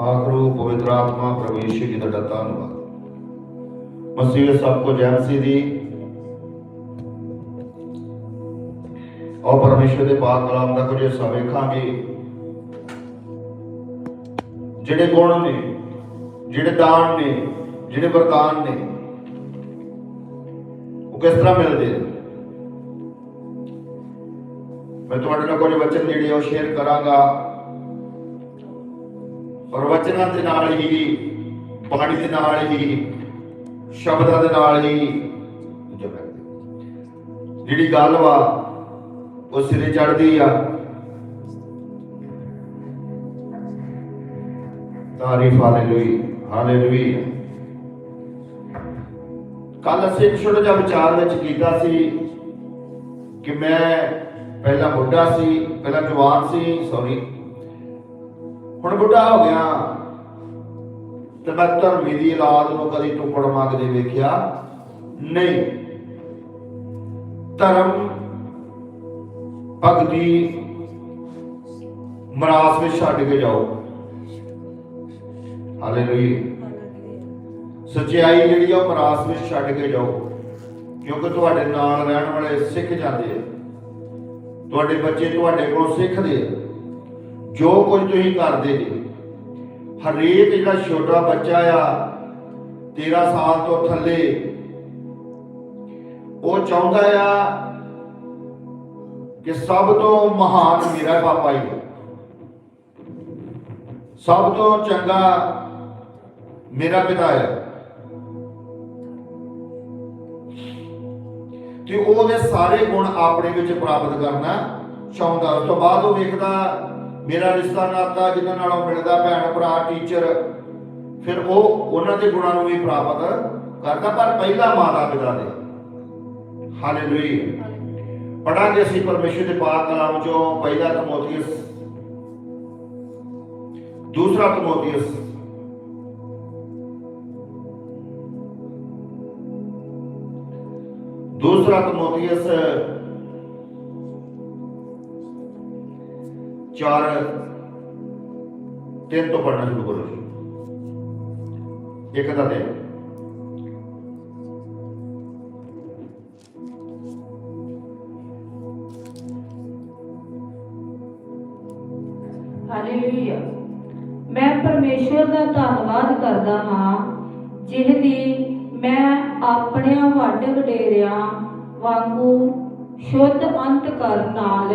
ਆਖਰੂ ਪਵਿੱਤਰ ਆਤਮਾ ਪ੍ਰਭੂ ਜੀ ਦਾ ਧੰਨਵਾਦ ਮਸੀਹ ਵਿੱਚ ਸਭ ਕੁਝ ਐਮਸੀ ਦੀ ਔਰ ਪਰਮੇਸ਼ਰ ਦੇ ਪਾਕ ਕਲਾਮ ਦਾ ਕੁਝ ਹਿੱਸਾ ਵੇਖਾਂਗੇ। ਜਿਹੜੇ ਗੁਣ ਨੇ, ਜਿਹੜੇ ਦਾਨ ਨੇ, ਜਿਹੜੇ ਵਰਦਾਨ ਨੇ, ਉਹ ਕਿਸ ਤਰ੍ਹਾਂ ਮਿਲਦੇ ਨੇ? ਮੈਂ ਤੁਹਾਡੇ ਨਾਲ ਕੁਝ ਵਚਨ ਜਿਹੜੇ ਉਹ ਸ਼ੇਅਰ ਕਰਾਂਗਾ। ਔਰ ਦੇ ਨਾਲ ਹੀ, ਬਾਣੀ ਦੇ ਨਾਲ ਹੀ, ਸ਼ਬਦਾਂ ਦੇ ਨਾਲ ਹੀ ਜਿਹੜੀ ਗੱਲ ਵਾ, ਉਹ ਸਿਰੇ ਚੜਦੀ ਆ। ਤਾਰੀਫ ਹਾਲੇਲੂਇਆ ਹਾਲੇਲੂਇਆ ਕੱਲ ਅਸੀਂ ਇੱਕ ਛੋਟਾ ਜਿਹਾ ਵਿਚਾਰ ਵਿੱਚ ਕੀਤਾ ਸੀ ਕਿ ਮੈਂ ਪਹਿਲਾਂ ਬੁੱਢਾ ਸੀ, ਪਹਿਲਾਂ ਜਵਾਨ ਸੀ ਸੌਰੀ ਹੁਣ ਬੁੱਢਾ ਹੋ ਗਿਆ। ਤੇ ਮੈਂ ਧਰਮੀ ਦੀ ਔਲਾਦ ਨੂੰ ਕਦੀ ਟੁੱਕੜ ਮੰਗਦੇ ਵੇਖਿਆ ਨਹੀਂ। ਧਰਮ ਭਗਤੀ ਮਰਾਸ ਵਿੱਚ ਛੱਡ ਕੇ ਜਾਓ। ਹਾਲੇਲੂਇਆ। ਸਚਾਈ ਜਿਹੜੀ ਆ ਉਹ ਮਰਾਸ ਵਿੱਚ ਛੱਡ ਕੇ ਜਾਓ, ਕਿਉਂਕਿ ਤੁਹਾਡੇ ਨਾਲ ਰਹਿਣ ਵਾਲੇ ਸਿੱਖ ਜਾਂਦੇ ਆ। ਤੁਹਾਡੇ ਬੱਚੇ ਤੁਹਾਡੇ ਕੋਲੋਂ ਸਿੱਖਦੇ ਆ। ਜੋ ਕੁਝ ਤੁਸੀਂ ਕਰਦੇ ਜੀ, ਹਰੇਕ ਜਿਹੜਾ ਛੋਟਾ ਬੱਚਾ ਆ 13 ਸਾਲ ਤੋਂ ਥੱਲੇ, ਉਹ ਚਾਹੁੰਦਾ ਆ ਕਿ ਸਭ ਤੋਂ ਮਹਾਨ ਮੇਰਾ ਪਾਪਾ ਹੀ ਸਭ ਤੋਂ ਚੰਗਾ ਮੇਰਾ ਪਿਤਾ ਹੈ ਤੇ ਉਹਦੇ ਸਾਰੇ ਗੁਣ ਆਪਣੇ ਵਿੱਚ ਪ੍ਰਾਪਤ ਕਰਨਾ ਚਾਹੁੰਦਾ। ਉਸ ਤੋਂ ਬਾਅਦ ਉਹ ਵੇਖਦਾ ਮੇਰਾ ਰਿਸ਼ਤਾ ਨਾਤਾ ਜਿਨ੍ਹਾਂ ਨਾਲੋਂ ਮਿਲਦਾ ਭੈਣ, ਭਰਾ ਟੀਚਰ ਫਿਰ ਉਹ ਉਹਨਾਂ ਦੇ ਗੁਣਾਂ ਨੂੰ ਵੀ ਪ੍ਰਾਪਤ ਕਰਦਾ, ਪਰ ਪਹਿਲਾ ਮਾਤਾ ਪਿਤਾ ਦੇ। ਹਾਲੇਲੂਇਆ ਪੜਾਂਗੇ ਅਸੀਂ ਪਰਮੇਸ਼ਰ ਦੇ ਪਾਕ ਕਲਾਮ ਚੋਂ ਪਹਿਲਾ ਤਮੋਥੀਅਸ। ਦੂਸਰਾ ਤਮੋਥੀਅਸ। ਦੂਸਰਾ ਤਮੋਥੀਅਸ ਚਾਰ ਤਿੰਨ ਤੋਂ ਪੜਨਾ ਸ਼ੁਰੂ ਕਰੋ ਜੀ। ਇੱਕ ਦਾ ਤੇ ਹਾਲੇਲੂਇਆ। ਮੈਂ ਪਰਮੇਸ਼ਵਰ ਦਾ ਧੰਨਵਾਦ ਕਰਦਾ ਹਾਂ ਜਿਹਦੀ ਮੈਂ ਆਪਣਿਆਂ ਵੱਡ ਵਡੇਰਿਆਂ ਵਾਂਗੂ ਸ਼ੁੱਧ ਅੰਤਕਰਨ ਨਾਲ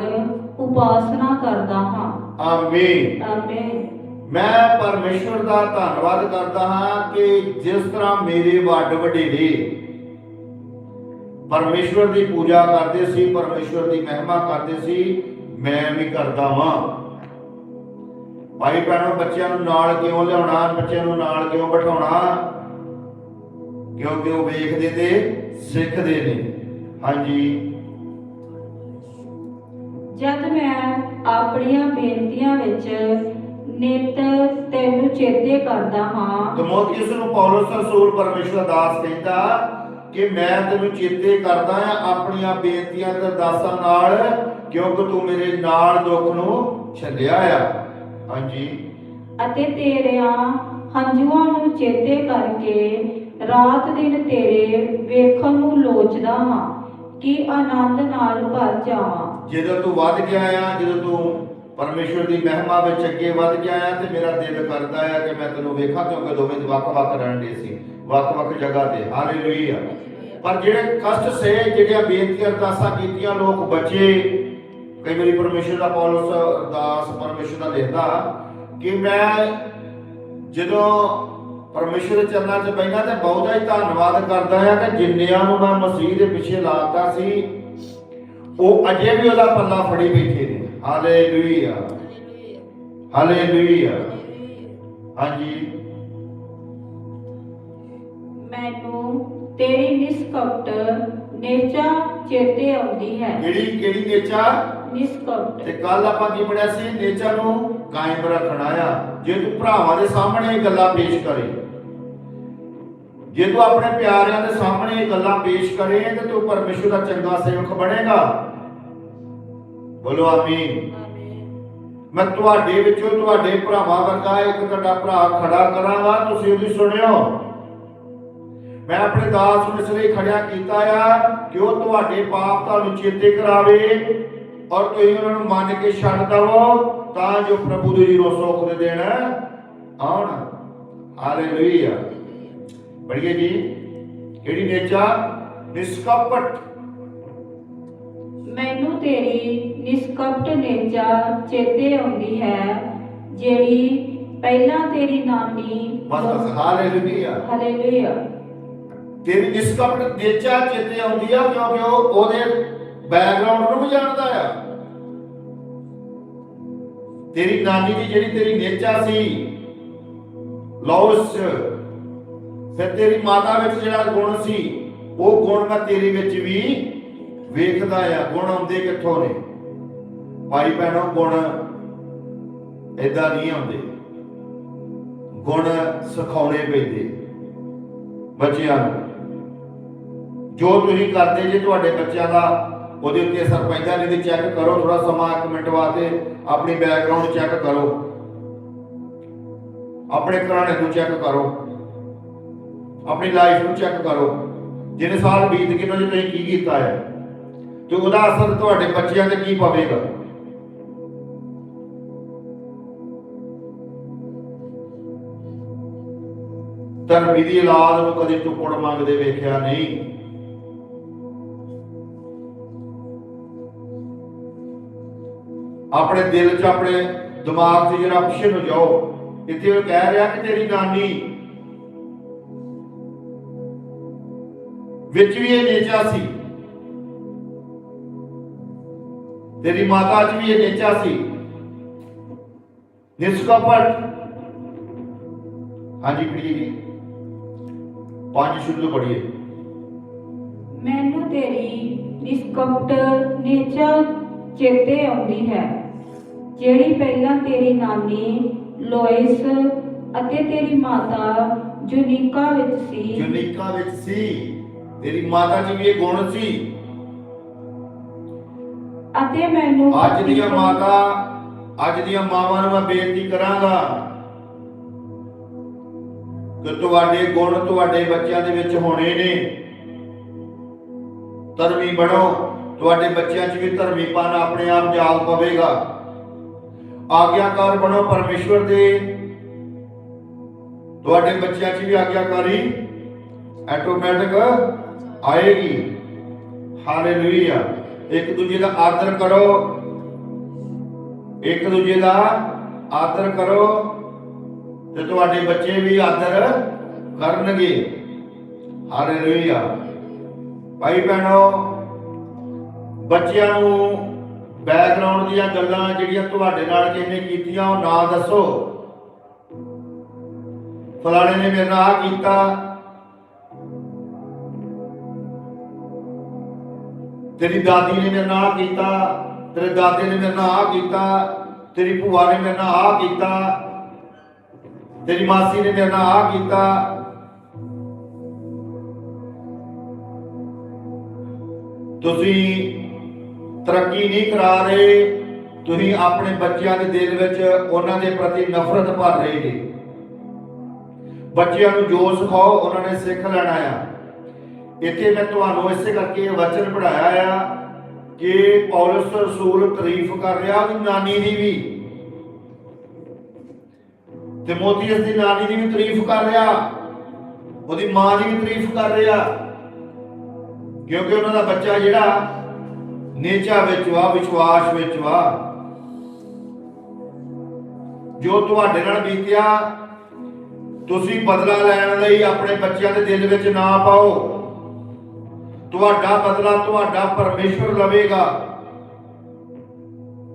ਉਪਾਸਨਾ ਕਰਦਾ ਹਾਂ। ਆਮੀਨ। ਆਮੇਨ। ਮੈਂ ਪਰਮੇਸ਼ਵਰ ਦਾ ਧੰਨਵਾਦ ਕਰਦਾ ਹਾਂ ਕਿ ਜਿਸ ਤਰ੍ਹਾਂ ਮੇਰੇ ਵੱਡ ਵਡੇਰੇ ਪਰਮੇਸ਼ਵਰ ਦੀ ਪੂਜਾ ਕਰਦੇ ਸੀ ਪਰਮੇਸ਼ਵਰ ਦੀ ਮਹਿਮਾ ਕਰਦੇ ਸੀ ਮੈਂ ਵੀ ਕਰਦਾ ਹਾਂ ਭਾਈ ਭੈਣੋ ਬੱਚਿਆਂ ਨੂੰ ਨਾਲ ਕਿਉਂ ਲਿਆਉਣਾ ਬੱਚਿਆਂ ਨੂੰ ਨਾਲ ਕਿਉਂ ਬਿਠਾਉਣਾ? ਕਿਉਂਕਿ ਉਹ ਵੇਖਦੇ ਤੇ ਸਿੱਖਦੇ ਨੇ। ਹਾਂਜੀ। ਜਦ ਮੈਂ ਆਪਣੀਆਂ ਬੇਨਤੀਆਂ ਵਿੱਚ ਨਿਤ ਤੈਨੂੰ ਚੇਤੇ ਕਰਦਾ ਹਾਂ। ਤਮੋਥੀਉਸ ਨੂੰ ਪੌਲਸ ਰਸੂਲ ਪਰਮੇਸ਼ਵਰ ਦਾਸ ਕਹਿੰਦਾ ਕਿ ਮੈਂ ਤੈਨੂੰ ਚੇਤੇ ਕਰਦਾ ਆ ਆਪਣੀਆਂ ਬੇਨਤੀਆਂ ਤੇ ਅਰਦਾਸਾਂ ਨਾਲ ਕਿਉਂਕਿ ਤੂੰ ਮੇਰੇ ਨਾਲ ਦੁੱਖ ਨੂੰ ਛੱਡਿਆ ਆ। ਹਾਂਜੀ। ਅਤੇ ਤੇਰਿਆਂ ਹੰਝੂਆਂ ਨੂੰ ਚੇਤੇ ਕਰਕੇ ਰਾਤ ਦਿਨ ਤੇਰੇ ਵੇਖਣ ਨੂੰ ਲੋਚਦਾ ਹਾਂ ਕਿ ਆਨੰਦ ਨਾਲ ਭਰ ਜਾਵਾਂ। ਜਦੋਂ ਤੂੰ ਵੱਧ ਗਿਆ ਆ ਜਦੋਂ ਤੂੰ ਪਰਮੇਸ਼ਵਰ ਦੀ ਮਹਿਮਾ ਵਿੱਚ ਅੱਗੇ ਵੱਧ ਗਿਆ ਆ ਤੇ ਮੇਰਾ ਦਿਲ ਕਰਦਾ ਆ ਕਿ ਮੈਂ ਤੈਨੂੰ ਵੇਖਾਂ ਕਿਉਂਕਿ ਦੋਵੇਂ ਵੱਖ-ਵੱਖ ਰਹਿਣ ਦੇ ਸੀ, ਵੱਖ-ਵੱਖ ਜਗ੍ਹਾ ਤੇ। ਹਾਲੇਲੂਇਆ ਪਰ ਜਿਹੜੇ ਕਸ਼ਟ ਸੇ, ਜਿਹੜੀਆਂ ਬੇਨਤੀਆਂ, ਅਰਦਾਸਾਂ ਕੀਤੀਆਂ, ਲੋਕ ਬਚੇ। ਕਈ ਵਾਰੀ ਪਰਮੇਸ਼ਰ ਦਾ ਪੌਲਸ, ਅਰਦਾਸ ਪਰਮੇਸ਼ਰ ਦਾ ਲਿਖਦਾ ਕਿ ਮੈਂ ਜਦੋਂ ਪਰਮੇਸ਼ਰ ਚਰਨਾਂ 'ਚ ਬੈਠਾ ਤੇ ਬਹੁਤਾ ਹੀ ਧੰਨਵਾਦ ਕਰਦਾ ਹਾਂ ਕਿ ਜਿੰਨਿਆਂ ਨੂੰ ਮੈਂ ਮਸੀਹ ਦੇ ਪਿੱਛੇ ਲਾਤਾ ਸੀ ਉਹ ਅਜੇ ਵੀ ਉਹਦਾ ਪੱਲਾ ਫੜੀ ਬੈਠੇ ਨੇ। ਹਾਲੇਲੂਇਆ। ਹਾਲੇਲੂਇਆ। ਹਾਂਜੀ। ਮੈਨੂੰ ਤੇਰੀ ਨਿਸਕਪਟ ਨੇਚਾ ਚੇਤੇ ਆਉਂਦੀ ਹੈ। ਕਿਹੜੀ ਕਿਹੜੀ ਨੇਚਾ? ਨਿਸਕਪਟ। ਤੇ ਕੱਲ ਆਪਾਂ ਕੀ ਪੜਿਆ ਸੀ? ਨੇਚਾ ਨੂੰ ਕਾਇਮ ਰੱਖਣਾ ਆ। ਜੇ ਤੂੰ ਭਰਾਵਾਂ ਦੇ ਸਾਹਮਣੇ ਇਹ ਗੱਲਾਂ ਪੇਸ਼ ਕਰੇ ਜੇ ਤੂੰ ਆਪਣੇ ਪਿਆਰਿਆਂ ਦੇ ਸਾਹਮਣੇ ਇਹ ਗੱਲਾਂ ਪੇਸ਼ ਕਰੇ ਤੇ ਤੂੰ ਪਰਮੇਸ਼ਰ ਦਾ ਚੰਗਾ ਸੇਵਕ ਬਣੇਗਾ। ਬੋਲੋ ਆਮੀਨ। ਮੈਂ ਤੁਹਾਡੇ ਵਿੱਚੋਂ ਤੁਹਾਡੇ ਭਰਾਵਾਂ ਵਰਗਾ ਇੱਕ ਤੁਹਾਡਾ ਭਰਾ ਖੜਾ ਕਰਾਂਗਾ ਤੁਸੀਂ ਉਹਦੀ ਸੁਣਿਓ। ਮੈਂ ਆਪਣੇ ਦਾਸ ਨੂੰ ਇਸ ਲਈ ਖੜਿਆ ਕੀਤਾ ਆ ਕਿ ਉਹ ਤੁਹਾਡੇ ਪਾਪ ਤੁਹਾਨੂੰ ਚੇਤੇ ਕਰਾਵੇ ਔਰ ਤੁਸੀਂ ਉਹਨਾਂ ਨੂੰ ਮੰਨ ਕੇ ਛੱਡ ਦਵੋ ਤਾਂ ਜੋ ਪ੍ਰਭੂ ਦੇ ਜੀਰੋ ਸੁੱਖ ਦੇ ਦੇਣ ਆਉਣ। ਹਾਲੇਲੂਇਆ। ਪੜੀਏ ਜੀ ਕਿਹੜੀ ਨੇਚਾ? ਨਿਸ਼ਕਪਟ। ਮੈਨੂੰ ਤੇਰੀ ਨਿਸ਼ਕਪਟ ਨੇਜਾ ਚੇਤੇ ਆਉਂਦੀ ਹੈ ਜਿਹੜੀ ਪਹਿਲਾਂ ਤੇਰੀ ਨਾਨੀ ਬਸ ਬਸ ਹਾਲੇਲੂਇਆ। ਹਾਲੇਲੂਇਆ। ਤੇਰੀ ਨਿਸ਼ਕਪਟ ਨੇਚਾ ਚੇਤੇ ਆਉਂਦੀ ਆ ਕਿਉਂਕਿ ਉਹ ਉਹਦੇ ਬੈਕਗ੍ਰਾਉਂਡ ਨੂੰ ਵੀ ਜਾਣਦਾ ਆ। ਤੇਰੀ ਨਾਨੀ ਦੀ ਜਿਹੜੀ ਤੇਰੀ ਨੇਚਾ ਸੀ ਲੌਸ ਫਿਰ ਤੇਰੀ ਮਾਤਾ ਵਿੱਚ ਜਿਹੜਾ ਗੁਣ ਸੀ ਉਹ ਗੁਣ ਮੈਂ ਤੇਰੀ ਵਿੱਚ ਵੀ ਵੇਖਦਾ ਆ ਗੁਣ ਆਉਂਦੇ ਕਿੱਥੋਂ ਨੇ? ਭਾਈ ਭੈਣੋ, ਗੁਣ ਏਦਾਂ ਨਹੀਂ ਆਉਂਦੇ। ਗੁਣ ਸਿਖਾਉਣੇ ਪੈਂਦੇ। ਬੱਚਿਆਂ ਨੂੰ। ਜੋ ਤੁਸੀਂ ਕਰਦੇ ਜੇ ਤੁਹਾਡੇ ਬੱਚਿਆਂ ਦਾ, ਉਹਦੇ ਉੱਤੇ ਅਸਰ ਪੈਂਦਾ, ਨਹੀਂ ਤੇ ਚੈੱਕ ਕਰੋ ਥੋੜਾ ਸਮਾਂ ਇੱਕ ਮਿੰਟ ਵਾਸਤੇ ਆਪਣੀ ਬੈਕਗ੍ਰਾਉਂਡ ਚੈੱਕ ਕਰੋ। ਆਪਣੇ ਘਰਾਣੇ ਨੂੰ ਚੈੱਕ ਕਰੋ। ਆਪਣੀ ਲਾਈਫ ਨੂੰ ਚੈੱਕ ਕਰੋ। ਜਿਹਨੇ ਸਾਲ ਬੀਤ ਗਏ ਉਹਨਾਂ ਨੇ ਤੁਸੀਂ ਕੀ ਕੀਤਾ ਹੈ? ਤੇ ਉਹਦਾ ਅਸਰ ਤੁਹਾਡੇ ਬੱਚਿਆਂ ਤੇ ਕੀ ਪਵੇਗਾ? ਧਰਮੀ ਦੀ ਔਲਾਦ ਨੂੰ ਕਦੇ ਟੁਕੜ ਮੰਗਦੇ ਵੇਖਿਆ ਨਹੀਂ। ਆਪਣੇ ਦਿਲ 'ਚ ਆਪਣੇ ਦਿਮਾਗ 'ਚ ਜਿਹੜਾ ਪਿੱਛੇ ਨੂੰ ਜਾਓ, ਇੱਥੇ ਉਹ ਕਹਿ ਰਿਹਾ ਕਿ ਤੇਰੀ ਨਾਨੀ। ਵਿੱਚ ਵੀ ਇਹ ਨੇਚਾ ਸੀ। ਤੇਰੀ ਮਾਤਾ 'ਚ ਵੀ ਇਹ ਨੇਚਾ ਸੀ। ਨਿਸਕਪਟ। ਹਾਂਜੀ ਪੜੀਏ ਜੀ। ਪੰਜ ਸ਼ੁਰੂ ਤੋਂ ਪੜੀਏ ਮੈਨੂੰ ਤੇਰੀ ਨਿਸ਼ਕਪਟ ਨੇਜਾ ਚੇਤੇ ਆਉਂਦੀ ਹੈ ਜਿਹੜੀ ਪਹਿਲਾਂ ਤੇਰੀ ਨਾਨੀ ਲੋਇਸ ਅਤੇ ਤੇਰੀ ਮਾਤਾ ਜੁਨੀਕਾ ਵਿੱਚ ਸੀ। ਯੂਨੀਕਾ ਵਿੱਚ ਸੀ। ਤੇਰੀ ਮਾਤਾ ਜੀ ਵੀ ਇਹ ਗੁਣ ਸੀ। ਅਤੇ ਮੈਨੂੰ ਅੱਜ ਦੀਆਂ ਮਾਤਾ ਅੱਜ ਦੀਆਂ ਮਾਵਾਂ ਨੂੰ ਮੈਂ ਬੇਨਤੀ ਕਰਾਂਗਾ। ਕਿ ਤੁਹਾਡੇ ਗੁਣ ਤੁਹਾਡੇ ਬੱਚਿਆਂ ਦੇ ਵਿੱਚ ਹੋਣੇ ਨੇ। ਧਰਮੀ ਬਣੋ। ਤੁਹਾਡੇ ਬੱਚਿਆਂ 'ਚ ਵੀ ਧਰਮੀਪਨ ਆਪਣੇ ਆਪ ਜਾਗ ਪਵੇਗਾ। ਆਗਿਆਕਾਰ ਬਣੋ ਪਰਮੇਸ਼ਵਰ ਦੇ। ਤੁਹਾਡੇ ਬੱਚਿਆਂ 'ਚ ਵੀ ਆਗਿਆਕਾਰੀ ਆਟੋਮੈਟਿਕ ਆਏਗੀ। ਹਾਲੇਲੂਇਆ ਇੱਕ ਦੂਜੇ ਦਾ ਆਦਰ ਕਰੋ। ਇੱਕ ਦੂਜੇ ਦਾ ਆਦਰ ਕਰੋ। ਤੇ ਤੁਹਾਡੇ ਬੱਚੇ ਵੀ ਆਦਰ ਕਰਨਗੇ। ਹਾਲੇਲੂਇਆ ਭਾਈ ਭੈਣੋ, ਬੱਚਿਆਂ ਨੂੰ ਬੈਕਗ੍ਰਾਉਂਡ ਦੀਆਂ ਗੱਲਾਂ ਜਿਹੜੀਆਂ ਤੁਹਾਡੇ ਨਾਲ ਕਿਸੇ ਕੀਤੀਆਂ, ਉਹ ਨਾ ਦੱਸੋ। ਫਲਾਣੇ ਨੇ ਮੇਰੇ ਨਾਲ ਆ ਕੀਤਾ। ਤੇਰੀ ਦਾਦੀ ਨੇ ਮੇਰੇ ਨਾਲ ਆਹ ਕੀਤਾ, ਤੇਰੇ ਦਾਦੇ ਨੇ ਮੇਰੇ ਨਾਲ ਆ ਕੀਤਾ, ਤੇਰੀ ਭੂਆ ਨੇ ਮੇਰੇ ਨਾਲ ਆ ਕੀਤਾ। ਤੇਰੀ ਮਾਸੀ ਨੇ ਮੇਰੇ ਨਾਲ ਆ ਕੀਤਾ। ਤੁਸੀਂ ਤਰੱਕੀ ਨਹੀਂ ਕਰਾ ਰਹੇ, ਤੁਸੀਂ ਆਪਣੇ ਬੱਚਿਆਂ ਦੇ ਦਿਲ ਵਿੱਚ ਉਹਨਾਂ ਦੇ ਪ੍ਰਤੀ ਨਫ਼ਰਤ ਭਰ ਰਹੇ ਜੀ। ਬੱਚਿਆਂ ਨੂੰ ਜੋ ਸਿਖਾਓ ਉਹਨਾਂ ਨੇ ਸਿੱਖ ਲੈਣਾ ਆ। ਇੱਥੇ ਮੈਂ ਤੁਹਾਨੂੰ ਇਸੇ ਕਰਕੇ ਇਹ ਵਚਨ ਪੜਾਇਆ ਆ ਕਿ ਪੌਲਸ ਰਸੂਲ ਤਾਰੀਫ ਕਰ ਰਿਹਾ ਉਹਦੀ ਨਾਨੀ ਦੀ ਵੀ ਤੇ ਤਿਮੋਥੀਅਸ ਦੀ ਨਾਨੀ ਦੀ ਵੀ ਤਾਰੀਫ ਕਰ ਰਿਹਾ। ਉਹਦੀ ਮਾਂ ਦੀ ਵੀ ਤਾਰੀਫ ਕਰ ਰਿਹਾ। ਕਿਉਂਕਿ ਉਹਨਾਂ ਦਾ ਬੱਚਾ ਜਿਹੜਾ, ਨੇਚਾ ਵਿੱਚ ਵਾ, ਵਿਸ਼ਵਾਸ ਵਿੱਚ ਵਾ, ਜੋ ਤੁਹਾਡੇ ਨਾਲ ਬੀਤਿਆ, ਤੁਸੀਂ ਬਦਲਾ ਲੈਣ ਲਈ ਆਪਣੇ ਬੱਚਿਆਂ ਦੇ ਦਿਲ ਵਿੱਚ ਨਾ ਪਾਓ। ਤੁਹਾਡਾ ਬਦਲਾ ਤੁਹਾਡਾ ਪਰਮੇਸ਼ਵਰ ਲਵੇਗਾ।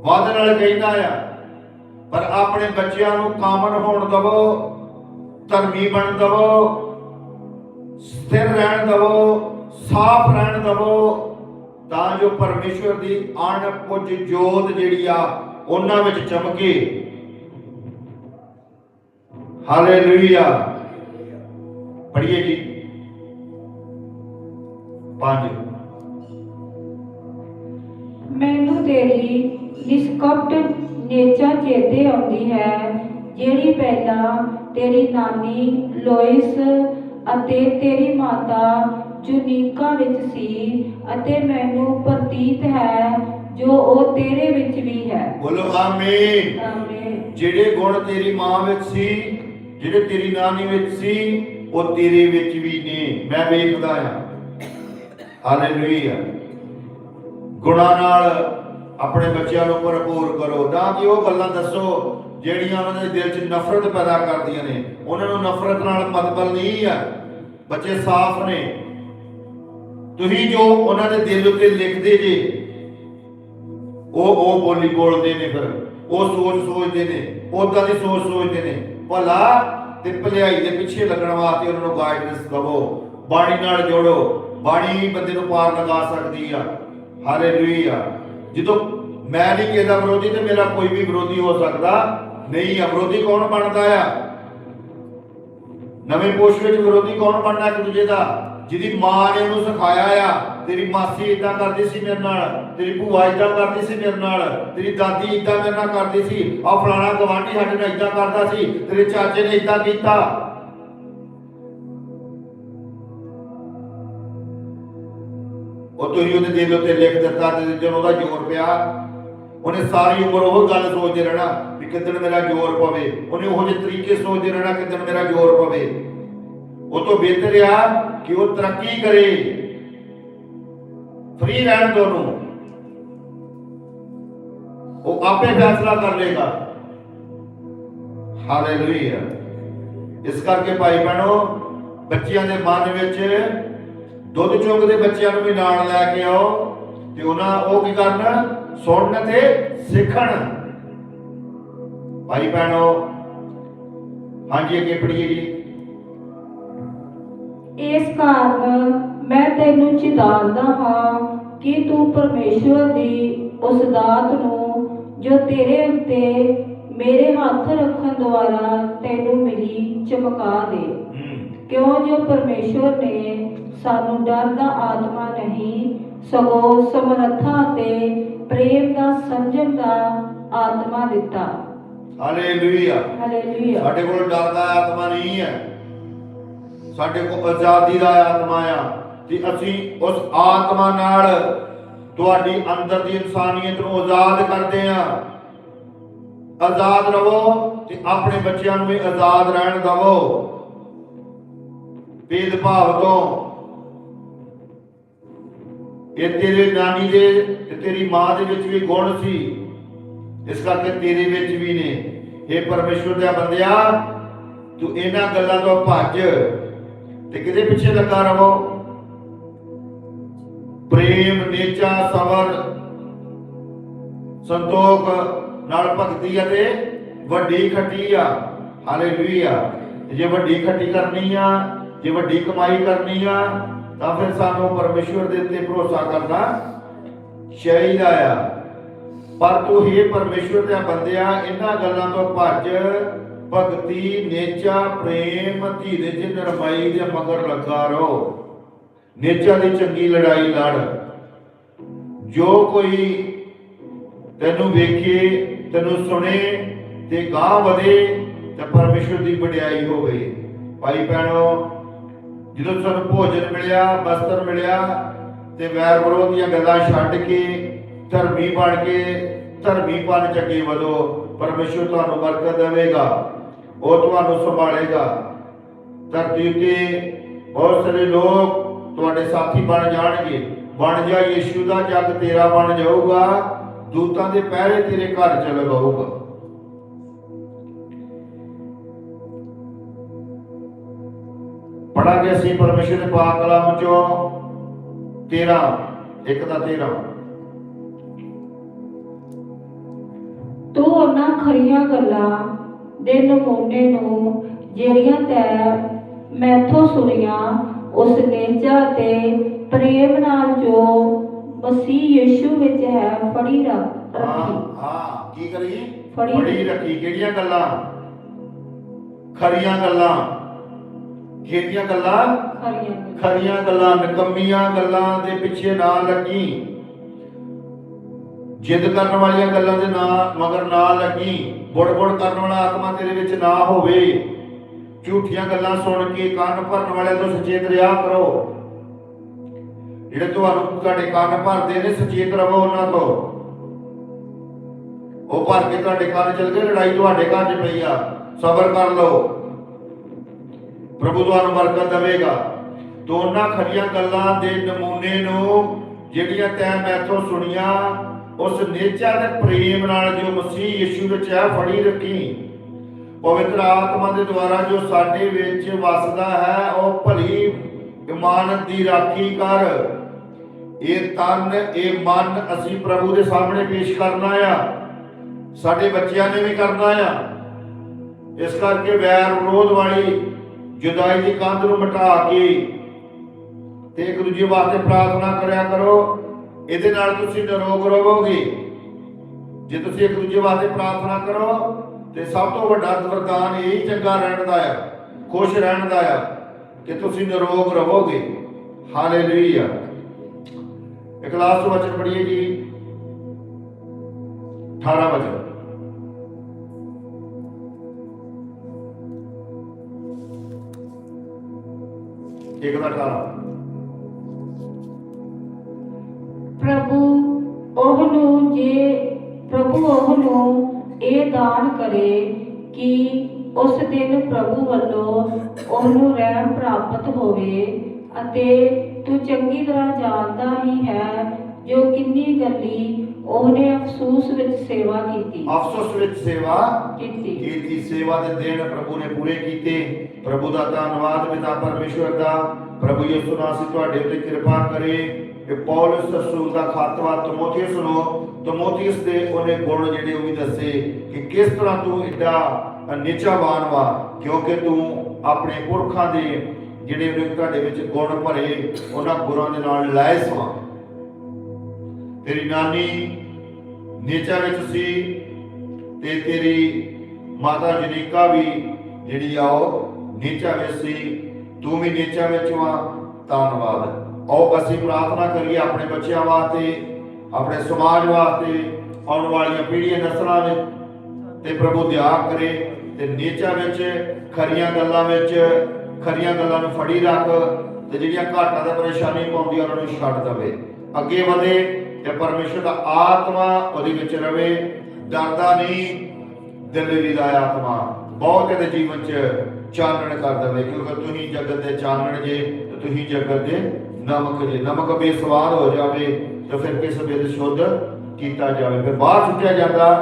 ਵਾਅਦੇ ਨਾਲ ਕਹਿੰਦਾ ਆ ਪਰ ਆਪਣੇ ਬੱਚਿਆਂ ਨੂੰ ਕਾਮਨ ਹੋਣ ਦਵੋ, ਧਰਮੀ ਬਣ ਦਵੋ, ਸਥਿਰ ਰਹਿਣ ਦਵੋ, ਸਾਫ਼ ਰਹਿਣ ਦਵੋ, ਤਾਂ ਜੋ ਪਰਮੇਸ਼ਵਰ ਦੀ ਅਣਪੁੱਜ ਜੋਤ ਜਿਹੜੀ ਆ, ਉਹਨਾਂ ਵਿੱਚ ਚਮਕੇ। ਹਾਲੇਲੂਇਆ ਪੜ੍ਹੀਏ ਜੀ। ਪੰਜ। ਮੈਨੂੰ ਤੇਰੀ ਨਿਸ਼ਕਪਟ ਨੇਚਾ ਚੇਤੇ ਆਉਂਦੀ ਹੈ ਜਿਹੜੀ ਪਹਿਲਾਂ ਤੇਰੀ ਨਾਨੀ ਲੋਇਸ ਅਤੇ ਤੇਰੀ ਮਾਤਾ ਜੁਨੀਕਾ ਵਿੱਚ ਸੀ ਅਤੇ ਮੈਨੂੰ ਪ੍ਰਤੀਤ ਹੈ ਜੋ ਉਹ ਤੇਰੇ ਵਿੱਚ ਵੀ ਹੈ। ਬੋਲੋ ਆਮੀਨ। ਆਮੀਨ। ਜਿਹੜੇ ਗੁਣ ਤੇਰੀ ਮਾਂ ਵਿੱਚ ਸੀ ਜਿਹੜੇ ਤੇਰੀ ਨਾਨੀ ਵਿੱਚ ਸੀ ਉਹ ਤੇਰੇ ਵਿੱਚ ਵੀ ਨੇ। ਮੈਂ ਵੇਖਦਾ ਆ ਹਾਲੇਲੂਇਆ। ਗੁਣਾਂ ਨਾਲ ਆਪਣੇ ਬੱਚਿਆਂ ਨੂੰ ਭਰਪੂਰ ਕਰੋ। ਨਾ ਕਿ ਉਹ ਗੱਲਾਂ ਦੱਸੋ, ਜਿਹੜੀਆਂ ਉਹਨਾਂ ਦੇ ਦਿਲ 'ਚ ਨਫ਼ਰਤ ਪੈਦਾ ਕਰਦੀਆਂ ਨੇ। ਉਹਨਾਂ ਨੂੰ ਨਫ਼ਰਤ ਨਾਲ ਮਤਲਬ ਨਹੀਂ ਆ। ਬੱਚੇ ਸਾਫ਼ ਨੇ। ਤੁਸੀਂ ਜੋ ਉਹਨਾਂ ਦੇ ਦਿਲ ਉੱਤੇ ਲਿਖਦੇ ਜੇ, ਉਹ ਉਹ ਬੋਲੀ ਬੋਲਦੇ ਨੇ ਫਿਰ। ਉਹ ਸੋਚ ਸੋਚਦੇ ਨੇ। ਉਦਾਂ ਦੀ ਸੋਚ ਸੋਚਦੇ ਨੇ। ਭਲਾ, ਤੇ ਭਲਾਈ ਦੇ ਪਿੱਛੇ ਲੱਗਣ ਵਾਸਤੇ ਉਹਨਾਂ ਨੂੰ ਗਾਈਡੈਂਸ ਦਵੋ। ਬਾਣੀ ਨਾਲ ਜੋੜੋ। ਬਾਣੀ ਹੀ ਬੰਦੇ ਨੂੰ ਪਾਰ ਲਗਾ ਸਕਦੀ ਆ। ਹਾਲੇਲੂਇਆ ਜਦੋਂ ਮੈਂ ਨਹੀਂ ਕਿਸੇ ਦਾ ਵਿਰੋਧੀ ਤੇ ਮੇਰਾ ਕੋਈ ਵੀ ਵਿਰੋਧੀ ਹੋ ਸਕਦਾ, ਨਹੀਂ ਆ ਵਿਰੋਧੀ ਕੌਣ ਬਣਦਾ ਆ? ਨਵੇਂ ਪੋਸ਼ ਵਿੱਚ ਵਿਰੋਧੀ ਕੌਣ ਬਣਨਾ ਇੱਕ ਦੂਜੇ ਦਾ? ਜਿਹਦੀ ਮਾਂ ਨੇ ਉਹਨੂੰ ਸਿਖਾਇਆ ਆ, ਤੇਰੀ ਮਾਸੀ ਇਦਾਂ ਕਰਦੀ ਸੀ ਮੇਰੇ ਨਾਲ, ਤੇਰੀ ਭੂਆ ਇਦਾਂ ਕਰਦੀ ਸੀ ਮੇਰੇ ਨਾਲ, ਤੇਰੀ ਦਾਦੀ ਇਦਾਂ ਮੇਰੇ ਨਾਲ ਕਰਦੀ ਸੀ ਆ ਫਲਾਣਾ ਗਵਾਂਢੀ ਸਾਡੇ ਨਾਲ ਇਦਾਂ ਕਰਦਾ ਸੀ, ਤੇਰੇ ਚਾਚੇ ਨੇ ਇਦਾਂ ਕੀਤਾ। ਤੁਸੀਂ ਉਹਦੇ ਦਿਲ ਉੱਤੇ ਲਿਖ ਦਿੱਤਾ ਤੇ ਜਦੋਂ ਉਹਦਾ ਜ਼ੋਰ ਪਿਆ, ਉਹਨੇ ਸਾਰੀ ਉਮਰ ਉਹ ਗੱਲ ਸੋਚਦੇ ਰਹਿਣਾ ਵੀ ਕਿੱਦਣ ਮੇਰਾ ਜ਼ੋਰ ਪਵੇ। ਉਹਨੇ ਉਹੋ ਜਿਹੇ ਤਰੀਕੇ ਸੋਚਦੇ ਰਹਿਣਾ ਕਿੱਦਣ ਮੇਰਾ ਜ਼ੋਰ ਪਵੇ। ਉਹ ਤੋਂ ਬਿਹਤਰ ਆ ਕਿ ਉਹ ਤਰੱਕੀ ਕਰੇ। ਫ੍ਰੀ ਰਹਿਣ ਦੋ ਨੂੰ ਉਹ ਆਪੇ ਫੈਸਲਾ ਕਰ ਲੇਗਾ ਹਾਲੇਲੂਇਆ ਇਸ ਕਰਕੇ ਭਾਈ ਭੈਣੋ ਬੱਚਿਆਂ ਦੇ ਮਨ ਵਿੱਚ ਦੁੱਧ ਚੁੰਗਦੇ ਬੱਚਿਆਂ ਨੂੰ ਵੀ ਨਾਲ ਲੈ ਕੇ ਆਓ ਤੇ ਉਹਨਾਂ ਉਹ ਕੀ ਕਰਨ? ਸੁਣਨ ਤੇ ਸਿੱਖਣ। ਭਾਈ ਭੈਣੋ ਹਾਂਜੀ ਅੱਗੇ ਪੜੀਏ ਜੀ। ਇਸ ਕਾਰਨ ਮੈਂ ਤੈਨੂੰ ਚਿਤਾਰਦਾ ਹਾਂ ਕਿ ਤੂੰ ਪਰਮੇਸ਼ਵਰ ਦੀ ਉਸ ਦਾਤ ਨੂੰ ਜੋ ਤੇਰੇ ਉੱਤੇ ਮੇਰੇ ਹੱਥ ਰੱਖਣ ਦੁਆਰਾ ਤੈਨੂੰ ਮਿਲੀ ਚਮਕਾ ਦੇ। ਕਿਉਂ? ਜੋ ਪਰਮੇਸ਼ਵਰ ਨੇ ਸਾਨੂੰ ਡਰ ਦਾ ਆਤਮਾ ਨਹੀਂ ਸਗੋਂ ਸਮਰੱਥਾ ਅਤੇ ਪ੍ਰੇਮ ਦਾ ਸਮਝਣ ਦਾ ਆਤਮਾ ਦਿੱਤਾ। ਹਾਲੇਲੂਇਆ ਹਾਲੇਲੂਇਆ ਸਾਡੇ ਕੋਲ ਡਰ ਦਾ ਆਤਮਾ ਨਹੀਂ ਹੈ। ਸਾਡੇ ਕੋਲ ਆਜ਼ਾਦੀ ਦਾ ਆਤਮਾ ਆ ਕਿ ਅਸੀਂ ਉਸ ਆਤਮਾ ਨਾਲ ਤੁਹਾਡੀ ਅੰਦਰ ਦੀ ਇਨਸਾਨੀਅਤ ਨੂੰ ਆਜ਼ਾਦ ਕਰਦੇ ਆ ਆਜ਼ਾਦ ਰਹੋ ਤੇ ਆਪਣੇ ਬੱਚਿਆਂ ਨੂੰ ਵੀ ਆਜ਼ਾਦ ਰਹਿਣ ਦਿਵੋ। ਭੇਦਭਾਵ ਤੋਂ ਇਹ ਤੇਰੇ ਨਾਨੀ ਦੇ ਤੇ ਤੇਰੀ ਮਾਂ ਦੇ ਵਿੱਚ ਵੀ ਗੁਣ ਸੀ। ਇਸ ਕਰਕੇ ਤੇਰੇ ਵਿੱਚ ਵੀ ਨੇ। ਇਹ ਪਰਮੇਸ਼ਵਰ ਦੇ ਬੰਦਿਆ, ਤੂੰ ਇਹਨਾਂ ਗੱਲਾਂ ਤੋਂ ਭੱਜ ਤੇ ਕਿਹਦੇ ਪਿੱਛੇ ਲੱਗਾ ਰਵੋ? ਪ੍ਰੇਮ, ਨੇਚਾ, ਸਬਰ, ਸੰਤੋਖ ਨਾਲ ਭਗਤੀ ਅਤੇ ਵੱਡੀ ਖੱਟੀ ਆ। ਹਾਲੇਲੂਇਆ। ਜੇ ਵੱਡੀ ਖੱਟੀ ਕਰਨੀ ਆ, ਜੇ ਵੱਡੀ ਕਮਾਈ ਕਰਨੀ ਆ ਤਾਂ ਫਿਰ ਸਾਨੂੰ ਪਰਮੇਸ਼ਵਰ ਦੇ ਉੱਤੇ ਭਰੋਸਾ ਕਰਨਾ ਚਾਹੀਦਾ ਆ। ਪਰ ਤੂੰ ਹੀ ਪਰਮੇਸ਼ਵਰ ਦੇ ਬੰਦਿਆ ਇਹਨਾਂ ਗੱਲਾਂ ਤੋਂ ਭੱਜ, ਭਗਤੀ, ਨੇਚਾ, ਪ੍ਰੇਮ ਧੀਰਜ ਨਰਮਾਈ ਦੇ ਮਗਰ ਲੱਗਾ ਰਹੋ। ਨੇਚਾ ਦੀ ਚੰਗੀ ਲੜਾਈ ਲੜ। ਜੋ ਕੋਈ ਤੈਨੂੰ ਵੇਖੇ, ਤੈਨੂੰ ਸੁਣੇ ਤੇ ਗਾਹ ਵਧੇ, ਤੇ ਪਰਮੇਸ਼ਵਰ ਦੀ ਵਡਿਆਈ ਹੋਵੇ। ਭਾਈ ਭੈਣੋ ਜਦੋਂ ਸਾਨੂੰ ਭੋਜਨ ਮਿਲਿਆ ਵਸਤਰ ਮਿਲਿਆ ਤੇ ਵੈਰ ਵਿਰੋਧ ਦੀਆਂ ਗੱਲਾਂ ਛੱਡ ਕੇ ਧਰਮੀ ਬਣ ਕੇ, ਧਰਮੀ ਬਣ ਚ ਅੱਗੇ ਵਧੋ ਪਰਮੇਸ਼ਵਰ ਤੁਹਾਨੂੰ ਬਰਕਤ ਦੇਵੇਗਾ, ਉਹ ਤੁਹਾਨੂੰ ਸੰਭਾਲੇਗਾ। ਧਰਤੀ ਤੇ ਬਹੁਤ ਸਾਰੇ ਲੋਕ ਤੁਹਾਡੇ ਸਾਥੀ ਬਣ ਜਾਣਗੇ। ਬਣ ਜਾ ਯੀਸ਼ੂ ਦਾ ਜੱਗ ਤੇਰਾ ਬਣ ਜਾਊਗਾ, ਦੂਤਾਂ ਦੇ ਪਹਿਰੇ ਤੇਰੇ ਘਰ ਚ ਲਗਾਊਗਾ ਪੜਾਂਗੇ ਅਸੀਂ ਪਰਮੇਸ਼ਰ ਦੇ ਪਾਕ ਕਲਾਮ ਚੋਂ 13 ਇੱਕ ਦਾ 13 ਤੂੰ ਉਹਨਾਂ ਖਰੀਆਂ ਗੱਲਾਂ ਦੇ ਨਮੂਨੇ ਨੂੰ ਜਿਹੜੀਆਂ ਤੈ ਮੈਥੋਂ ਸੁਣੀਆਂ ਉਸ ਨੇਜਾ ਤੇ ਪ੍ਰੇਮ ਨਾਲ ਜੋ ਮਸੀਹ ਯੀਸ਼ੂ ਵਿੱਚ ਹੈ ਫੜੀ ਰੱਖ ਹਾਂ ਰੱਖੀ ਹਾਂ ਕੀ ਕਰੀ ਫੜੀ- ਫੜੀ ਰੱਖੀ ਕਿਹੜੀਆਂ ਗੱਲਾਂ? ਖਰੀਆਂ ਗੱਲਾਂ। ਕਿਹੜੀਆਂ ਗੱਲਾਂ ਖਰੀਆਂ ਗੱਲਾਂ। ਨਕੰਮੀਆਂ ਗੱਲਾਂ ਦੇ ਪਿੱਛੇ ਨਾ ਲੱਗੀ। ਜਿੱਦ ਕਰਨ ਵਾਲੀਆਂ ਗੱਲਾਂ ਦੇ ਨਾ ਮਗਰ ਨਾ ਲੱਗੀ। ਬੁੜ-ਬੁੜ ਕਰਨ ਵਾਲਾ ਆਤਮਾ ਤੇਰੇ ਵਿੱਚ ਨਾ ਹੋਵੇ। ਝੂਠੀਆਂ ਗੱਲਾਂ ਸੁਣ ਕੇ ਕੰਨ ਭਰਨ ਵਾਲਿਆਂ ਤੋਂ ਸੁਚੇਤ ਰਿਹਾ ਕਰੋ। ਜਿਹੜੇ ਤੁਹਾਨੂੰ ਤੁਹਾਡੇ ਕੰਨ ਭਰਦੇ ਨੇ ਸੁਚੇਤ ਰਹੋ ਉਹਨਾਂ ਤੋਂ। ਉਹ ਭਰ ਕੇ ਤੁਹਾਡੇ ਕੰਨ ਚਲ ਗਏ ਲੜਾਈ ਤੁਹਾਡੇ ਕੰਨ 'ਚ ਪਈ ਆ। ਸਬਰ ਕਰ ਲਓ। ਪ੍ਰਭੂ ਤੁਹਾਨੂੰ ਬਰਕਤ ਦੇਵੇਗਾ। ਤੋ ਉਹਨਾਂ ਖਰੀਆਂ ਗੱਲਾਂ ਦੇ ਨਮੂਨੇ ਨੂੰ ਜਿਹੜੀਆਂ ਤੈਂ ਮੈਥੋਂ ਸੁਣੀਆਂ, ਉਸ ਨੇਚਾ ਦੇ ਪ੍ਰੇਮ ਨਾਲ ਜੋ ਮਸੀਹ ਯਿਸੂ ਵਿੱਚ ਹੈ ਫੜੀ ਰੱਖੀ। ਪਵਿੱਤਰ ਆਤਮਾ ਦੇ ਦੁਆਰਾ ਜੋ ਸਾਡੇ ਵਿੱਚ ਵਸਦਾ ਹੈ, ਉਹ ਭਲੀ ਇਮਾਨਤ ਦੀ ਰਾਖੀ ਕਰ। ਇਹ ਤਨ, ਇਹ ਮਨ ਅਸੀਂ ਪ੍ਰਭੂ ਦੇ ਸਾਹਮਣੇ ਪੇਸ਼ ਕਰਨਾ ਆ। ਸਾਡੇ ਬੱਚਿਆਂ ਨੇ ਵੀ ਕਰਨਾ ਆ। ਇਸ ਕਰਕੇ ਵੈਰ ਵਿਰੋਧ ਵਾਲੀ ਜੁਦਾਈ ਦੀ ਕੰਧ ਨੂੰ ਮਿਟਾ ਕੇ ਤੇ ਇੱਕ ਦੂਜੇ ਵਾਸਤੇ ਪ੍ਰਾਰਥਨਾ ਕਰਿਆ ਕਰੋ। ਇਹਦੇ ਨਾਲ ਤੁਸੀਂ ਨਿਰੋਗ ਰਹੋਗੇ। ਜੇ ਤੁਸੀਂ ਇੱਕ ਦੂਜੇ ਵਾਸਤੇ ਪ੍ਰਾਰਥਨਾ ਕਰੋ, ਤੇ ਸਭ ਤੋਂ ਵੱਡਾ ਵਰਦਾਨ ਇਹ ਹੀ ਚੰਗਾ ਰਹਿਣ ਦਾ ਆ, ਖੁਸ਼ ਰਹਿਣ ਦਾ ਆ, ਕਿ ਤੁਸੀਂ ਨਿਰੋਗ ਰਹੋਗੇ। ਹਾਲੇਲੂਇਆ ਇਕਲਾਸ ਤੋਂ ਵਚਨ ਪੜ੍ਹੀਏ ਜੀ। 18 ਵਚਨ। ਇੱਕ ਦਾ 18 ਪ੍ਰਭੂ ਉਹਨੂੰ ਜੇ, ਪ੍ਰਭੂ ਉਹਨੂੰ ਇਹ ਦਾਨ ਕਰੇ ਕਿ ਉਸ ਦਿਨ ਪ੍ਰਭੂ ਵੱਲੋਂ ਉਹਨੂੰ ਰਹਿਮ ਪ੍ਰਾਪਤ ਹੋਵੇ ਅਤੇ ਤੂੰ ਚੰਗੀ ਤਰ੍ਹਾਂ ਜਾਣਦਾ ਹੀ ਹੈ ਜੋ ਕਿੰਨੀ ਗੱਲੀ ਉਹਨੇ ਅਫਸੂਸ ਵਿੱਚ ਸੇਵਾ ਕੀਤੀ। ਅਫਸੋਸ ਵਿੱਚ ਸੇਵਾ ਕੀਤੀ। ਕੀਤੀ। ਸੇਵਾ ਦੇ ਦਿਨ ਪ੍ਰਭੂ ਨੇ ਪੂਰੇ ਕੀਤੇ। ਪ੍ਰਭੂ ਦਾ ਧੰਨਵਾਦ ਪਿਤਾ ਪਰਮੇਸ਼ਵਰ ਦਾ। ਪ੍ਰਭੂ ਯਿਸੂ ਨਾਸੀ ਤੁਹਾਡੇ ਉੱਤੇ ਕਿਰਪਾ ਕਰੇ। ਕਿ ਪੌਲਸ ਰਸੂਲ ਦਾ ਖਾਤਵਾ ਤਮੋਥੀਅਸ ਨੂੰ। ਤਮੋਥੀਅਸ ਦੇ ਉਹਨੇ ਗੁਣ ਜਿਹੜੇ ਉਹ ਵੀ ਦੱਸੇ ਕਿ ਕਿਸ ਤਰ੍ਹਾਂ ਤੂੰ ਏਡਾ ਨਿਚਾਵਾਨ ਵਾ ਕਿਉਂਕਿ ਤੂੰ ਆਪਣੇ ਪੁਰਖਾਂ ਦੇ ਜਿਹੜੇ ਉਹਨੇ ਤੁਹਾਡੇ ਵਿੱਚ ਗੁਣ ਭਰੇ ਉਹਨਾਂ ਗੁਰਾਂ ਦੇ ਨਾਲ ਲੈਸ ਵਾਂ। ਤੇਰੀ ਨਾਨੀ ਨੀਚਾ ਵਿੱਚ ਸੀ ਤੇ ਤੇਰੀ ਮਾਤਾ ਜਨੀਕਾ ਵੀ ਜਿਹੜੀ ਆ ਉਹ ਨੀਚਾ ਵਿੱਚ ਸੀ। ਤੂੰ ਵੀ ਨੀਚਾ ਵਿੱਚ ਆ ਧੰਨਵਾਦ। ਆਓ ਅਸੀਂ ਪ੍ਰਾਰਥਨਾ ਕਰੀਏ ਆਪਣੇ ਬੱਚਿਆਂ ਵਾਸਤੇ, ਆਪਣੇ ਸਮਾਜ ਵਾਸਤੇ, ਆਉਣ ਵਾਲੀਆਂ ਪੀੜ੍ਹੀਆਂ ਨਸਲਾਂ ਵਿੱਚ। ਤੇ ਪ੍ਰਭੂ ਦਿਆ ਕਰੇ ਤੇ ਨੀਚਾ ਵਿੱਚ, ਖਰੀਆਂ ਗੱਲਾਂ ਵਿੱਚ, ਖਰੀਆਂ ਗੱਲਾਂ ਨੂੰ ਫੜੀ ਰੱਖ ਤੇ ਜਿਹੜੀਆਂ ਘਾਟਾਂ ਤੇ ਪਰੇਸ਼ਾਨੀ ਪਾਉਂਦੀਆਂ ਉਹਨਾਂ ਨੂੰ ਛੱਡ ਦਵੇ। ਅੱਗੇ ਵਧੇ। ਤੇ ਪਰਮੇਸ਼ਰ ਦਾ ਆਤਮਾ ਉਹਦੇ ਵਿੱਚ ਰਵੇ। ਡਰਦਾ ਨਹੀਂ ਦਿਲੇਰੀ ਦਾ ਆਤਮਾ। ਬਹੁਤ ਇਹਦੇ ਜੀਵਨ 'ਚ ਚਾਨਣ ਕਰ ਦਵੇ ਕਿਉਂਕਿ ਤੁਸੀਂ ਜਗਤ ਦੇ ਚਾਨਣ ਜੇ, ਤੇ ਤੁਸੀਂ ਜਗਤ ਦੇ ਨਮਕ ਜੇ। ਨਮਕ ਬੇਸਵਾਰ ਹੋ ਜਾਵੇ, ਤਾਂ ਫਿਰ ਕਿਸ ਵੇਲੇ ਸ਼ੁੱਧ ਕੀਤਾ ਜਾਵੇ? ਫਿਰ ਬਾਹਰ ਸੁੱਟਿਆ ਜਾਂਦਾ,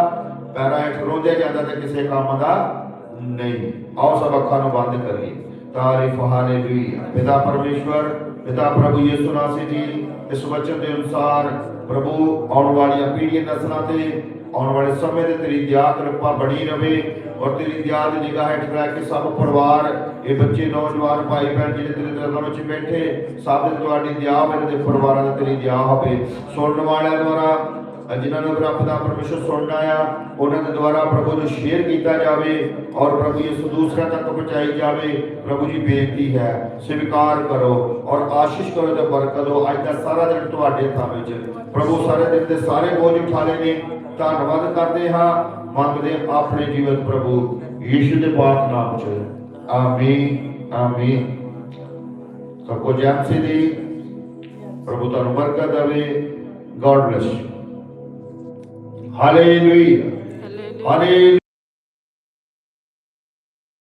ਪੈਰਾਂ ਹੇਠ ਰੋਂਦਿਆ ਜਾਂਦਾ ਤੇ ਕਿਸੇ ਕੰਮ ਦਾ ਨਹੀਂ। ਆਓ ਸਭ ਅੱਖਾਂ ਨੂੰ ਬੰਦ ਕਰੀਏ। ਤਾਰੀਫ ਹਾਲੇਲੂਇਆ ਪਿਤਾ ਪਰਮੇਸ਼ਵਰ, ਪਿਤਾ ਪ੍ਰਭੂ ਯਿਸੂ ਨਾਸੀ ਦੀ ਇਸ ਵਚਨ ਦੇ ਅਨੁਸਾਰ ਪ੍ਰਭੂ, ਆਉਣ ਵਾਲੀਆਂ ਪੀੜ੍ਹੀਆਂ ਨਸਲਾਂ ਤੇ ਆਉਣ ਵਾਲੇ ਸਮੇਂ ਤੇ ਤੇਰੀ ਦਇਆ ਕਿਰਪਾ ਬਣੀ ਰਵੇ ਔਰ ਤੇਰੀ ਦਇਆ ਦੀ ਨਿਗਾਹ ਹੇਠ ਰਹਿ ਕੇ ਸਭ ਪਰਿਵਾਰ, ਇਹ ਬੱਚੇ, ਨੌਜਵਾਨ, ਭਾਈ ਭੈਣ ਜਿਹੜੇ ਤੇਰੇ ਦਰਬਾਰ ਵਿੱਚ ਬੈਠੇ, ਸਭ ਦੇ ਤੁਹਾਡੀ ਦਇਆ ਮੇਰੇ ਦੇ ਪਰਿਵਾਰਾਂ ਦੀ ਤੇਰੀ ਦਇਆ ਹੋਵੇ। ਸੁਣਨ ਵਾਲਿਆਂ ਦੁਆਰਾ ਜਿਨ੍ਹਾਂ ਨੂੰ ਰੱਬ ਦਾ ਪਰਮੇਸ਼ਰ ਸੁਣਨਾ ਆ, ਉਹਨਾਂ ਦੇ ਦੁਆਰਾ ਪ੍ਰਭੂ ਨੂੰ ਸ਼ੇਅਰ ਕੀਤਾ ਜਾਵੇ ਔਰ ਪ੍ਰਭੂ ਯਿਸੂ ਦੂਸਰਿਆਂ ਤੱਕ ਪਹੁੰਚਾਈ ਜਾਵੇ, ਪ੍ਰਭੂ ਜੀ ਬੇਨਤੀ ਹੈ, ਸਵੀਕਾਰ ਕਰੋ ਔਰ ਆਸ਼ੀਸ਼ ਕਰੋ ਤੇ ਬਰਕਤ ਦਿਓ। ਅੱਜ ਦਾ ਸਾਰਾ ਦਿਨ ਤੁਹਾਡੇ ਹੱਥਾਂ ਵਿੱਚ ਪ੍ਰਭੂ ਸਾਰੇ ਦਿਨ ਦੇ ਸਾਰੇ ਬੋਝ ਉਠਾ ਲਏ ਨੇ। ਧੰਨਵਾਦ ਕਰਦੇ ਹਾਂ। ਮੰਗਦੇ ਆਪਣੇ ਜੀਵਨ ਪ੍ਰਭੂ ਯੀਸ਼ੂ ਦੇ ਪਾਕ ਨਾਮ ਚ। ਆਮੀਨ ਆਮੀਨ। ਸਭ ਕੋ ਜੈ ਮਸੀਹ ਦੀ ਪ੍ਰਭੂ ਤੁਹਾਨੂੰ ਬਰਕਤ ਦੇਵੇ। God bless you hallelujah hallelujah